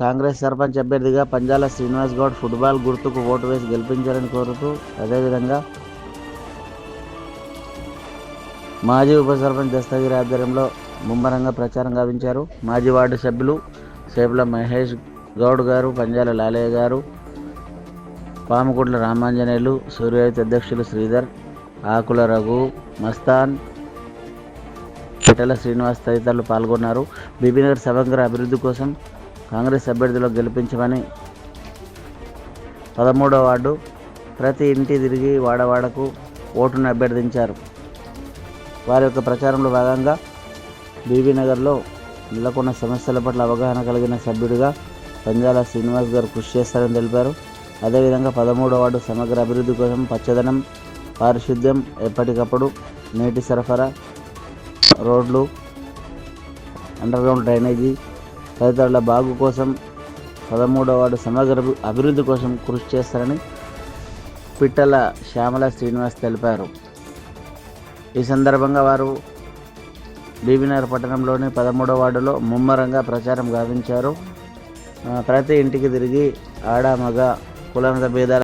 కాంగ్రెస్ సర్పంచ్ అభ్యర్థిగా పంజాల శ్రీనివాస్ గౌడ్ ఫుట్బాల్ గుర్తుకు ఓటు వేసి గెలిపించాలని కోరుతూ అదేవిధంగా మాజీ ఉప సర్పంచ్ దస్తగిరి ఆధ్వర్యంలో ముమ్మరంగా ప్రచారం గావించారు. మాజీ వార్డు సభ్యులు సేపుల మహేష్ గౌడ్ గారు పంజాల లాలయ్య గారు పాముకుట్ల రామాంజనేయులు సూర్యయుత అధ్యక్షులు శ్రీధర్ ఆకుల రఘు మస్తాన్ పిటల శ్రీనివాస్ తదితరులు పాల్గొన్నారు. బీబీనగర్ సమగ్ర అభివృద్ధి కోసం కాంగ్రెస్ అభ్యర్థులకు గెలిపించమని పదమూడవ వార్డు ప్రతి ఇంటి తిరిగి వాడవాడకు ఓటును అభ్యర్థించారు. వారి యొక్క ప్రచారంలో భాగంగా బీబీనగర్లో నెలకొన్న సమస్యల పట్ల అవగాహన కలిగిన సభ్యుడిగా పంజాల శ్రీనివాస్ గారు కృషి చేస్తారని తెలిపారు. అదేవిధంగా పదమూడవ వార్డు సమగ్ర అభివృద్ధి కోసం పచ్చదనం పారిశుద్ధ్యం ఎప్పటికప్పుడు నీటి సరఫరా రోడ్లు అండర్గ్రౌండ్ డ్రైనేజీ తదితరుల బాగు కోసం పదమూడవ వార్డు సమగ్ర అభివృద్ధి కోసం కృషి చేస్తారని పిట్టల శ్యామల శ్రీనివాస్ తెలిపారు. ఈ సందర్భంగా వారు బీబీనగర్ పట్టణంలోని పదమూడవ వార్డులో ముమ్మరంగా ప్రచారం గావించారు. ప్రతి ఇంటికి తిరిగి ఆడ మగ కులనత భేదాలు